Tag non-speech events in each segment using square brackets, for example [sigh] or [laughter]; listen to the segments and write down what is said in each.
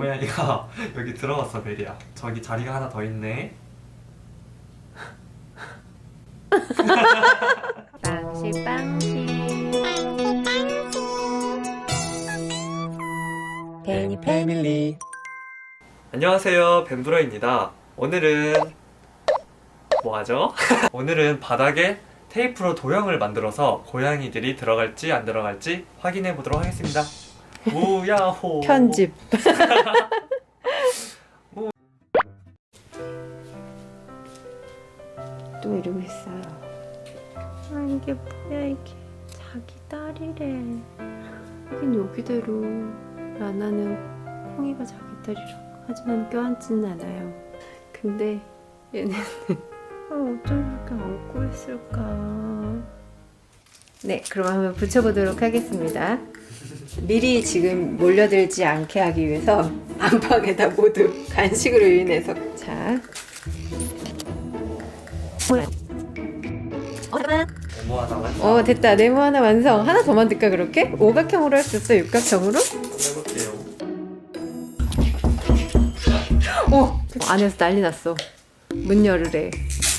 고양이가 [laughs] 여기 들어갔어 베리야. 저기 자리가 하나 더 있네. 빵시 빵시 베니 패밀리. 안녕하세요 뱀브로입니다. 오늘은 뭐하죠? [laughs] 오늘은 바닥에 테이프로 도형을 만들어서 고양이들이 들어갈지 안 들어갈지 확인해 보도록 하겠습니다 우야호. [laughs] 편집. [laughs] 또 이러고 있어요. 아 이게 뭐야 이게. 자기 딸이래. 하긴 여기대로 라나는 콩이가 자기 딸이라고 하지만 껴안지는 않아요. 근데 얘네는 아, 어쩜 이렇게 안고 있을까. 네 그럼 한번 붙여보도록 하겠습니다 미리 지금 몰려들지 않게 하기 위해서 안방에다 모두 간식으로 인해서. 자. 네모하다 완성 어 됐다. 네모 하나 완성. 하나 더 만들까 그렇게? 오각형으로 할 수 있어? 육각형으로? 해볼게요 어 안에서 난리 났어. 문 열으래.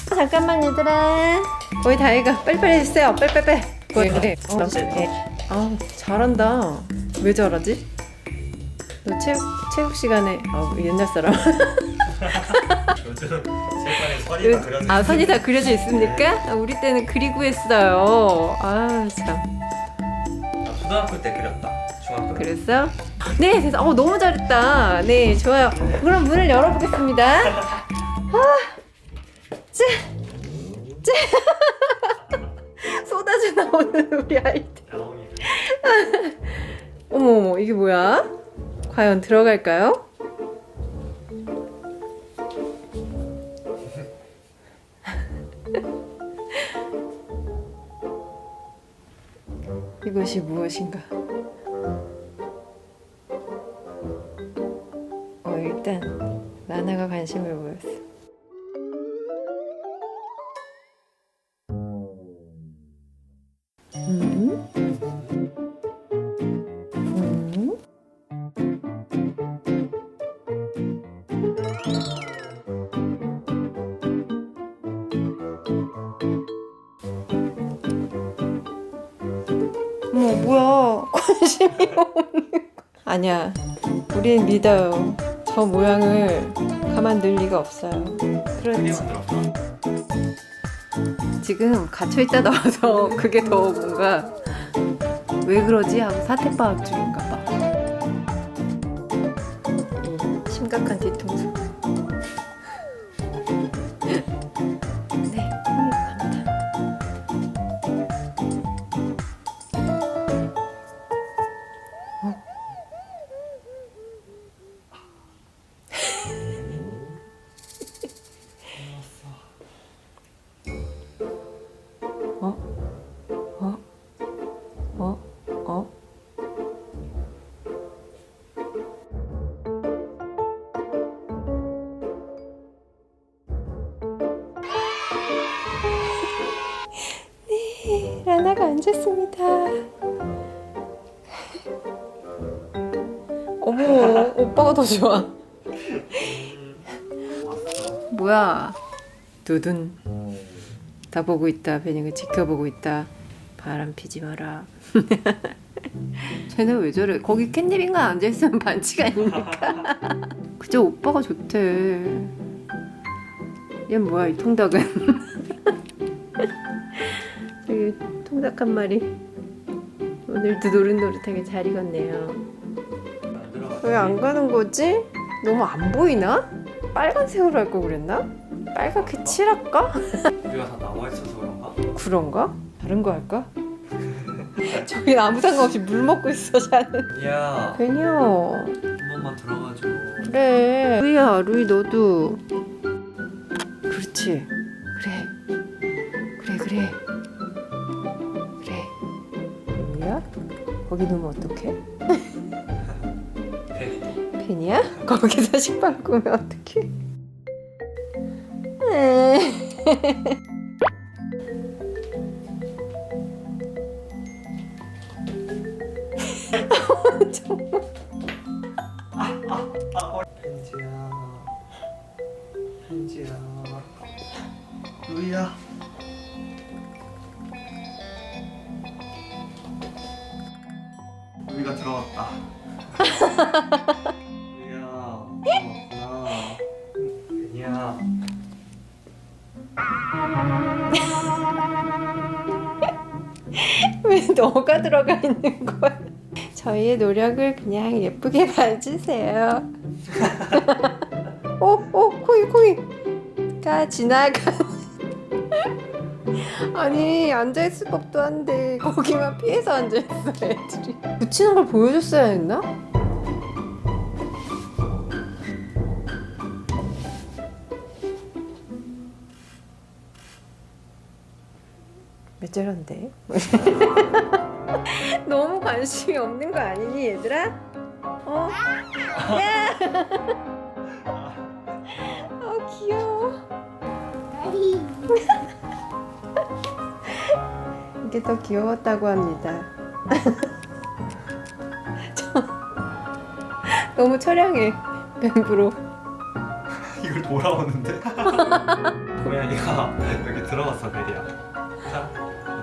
잠깐만 얘들아. 거의 다 해가 빨리빨리 해주세요. 빨리빨리. 거의 그래 어, 네. 아 잘한다 왜 잘하지? 너 체육, 체육 시간에 아 옛날 사람 [laughs] 요즘 색깔에 선이 다 그려져 아 선이 다 그려져 있습니까? 아, 우리 때는 그리고 했어요 아참 아, 초등학교 때 그렸다 중학교 때 그랬어? 네, 됐어. 어, 너무 잘했다. 네, 좋아요. 그럼 문을 열어보겠습니다. [laughs] 아, 짜, 짜. [laughs] 쏟아져 나오는 우리 아이들. 어머, [laughs] 어머, 이게 뭐야? 과연 들어갈까요? [laughs] 이것이 무엇인가? 어, 일단 라나가 관심을 보였어. 관심이 거. 아니야. 우린 믿어요. 저 모양을 가만둘 리가 없어요. 그렇지. 지금 갇혀있다 나와서 [laughs] 그게 더 뭔가 왜 그러지? 하고 사태파악 중인가 봐. 음, 심각한 뒤통수 네, 라나가 앉았습니다. [laughs] 어머, 오빠가 더 좋아. [laughs] 뭐야? 두둔. 다 보고 있다. 베닝을 지켜보고 있다. 바람 피지 마라. [laughs] 쟤네 왜 저래? 거기 캣닙인가 앉아있으면 반칙 아닙니까? 그저 오빠가 좋대. 얘 뭐야 이 통닭은? 통닭 한 마리. 오늘도 노릇노릇하게 잘 익었네요. 왜 안 가는 거지? 너무 안 보이나? 빨간색으로 할 걸 그랬나? 빨갛게 칠할까? 우리가 다 나와 있어서 그런가? 그런가? 다른 거 할까? [laughs] 저기 아무 상관없이 물 먹고 있어 쟤는 야 괜히요 한 번만 들어가줘 그래 루이야 루이 너도 그렇지 거기 놓으면 어떡해? 네. 펜이야? [laughs] 거기서 식빵 꾸면 어떡해? 에이. [laughs] 정말. 들어왔다. 베리야, 들어왔구나. 베리야. 왜 너가 들어가 있는 거야? 저희의 노력을 그냥 예쁘게 봐주세요. 오, [laughs] 오, 코이, 코이가 지나가. 아니 앉아있을 법도 한데 거기만 피해서 앉아있어 애들이. 붙이는 걸 보여줬어야 했나? 왜 저런데? [laughs] 너무 관심이 없는 거 아니니 얘들아? 어? 야! [laughs] 어 귀여워. [laughs] 이게 더 귀여웠다고 합니다. [laughs] 저- 너무 처량해 뱀브로. 이걸 돌아오는데? [laughs] 고양이가 여기 들어갔어 베리야. 자,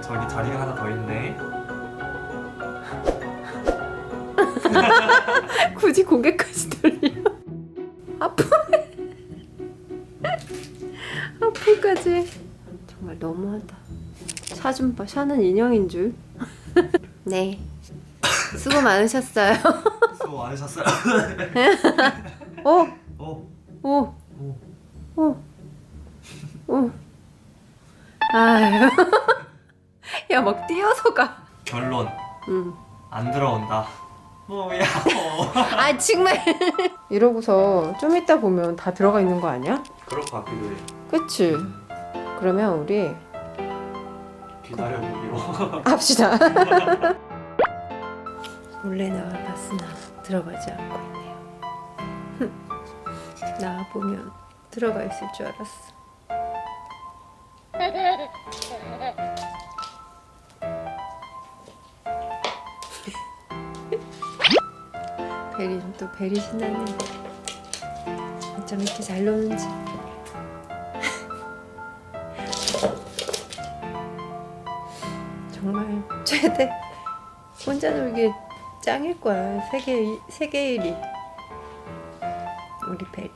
저기 자리가 하나 더 있네. [laughs] 굳이 고개까지 돌려. 아프. 아프까지. 정말 너무하다. 샤좀 봐. 샤는 인형인 줄. [laughs] 네. 수고 많으셨어요. [laughs] 수고 많으셨어요. 어, 어, 오, 오. 오, 오. 아유. [laughs] 야, 막 뛰어서 가. 결론 응. 안 들어온다. 뭐야? 아, 정말. 이러고서 좀 이따 보면 다 들어가 있는 거 아니야? 그럴 것 같기도 해. 그치? 그러면 우리 기다려보기로. [laughs] 합시다. [laughs] 몰래 나와 봤으나 들어가지 않고 있네요. [laughs] 나와 보면 들어가 있을 줄 알았어. 베리 또 베리 신나네. 어쩜 이렇게 잘 노는지. 정말 최대. 혼자 놀기 짱일 거야. 세계 일- 세계 1위. 우리 베리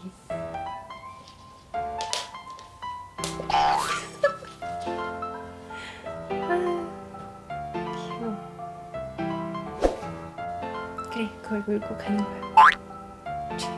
아 그래 그걸 물고 가는 거야. 쟤.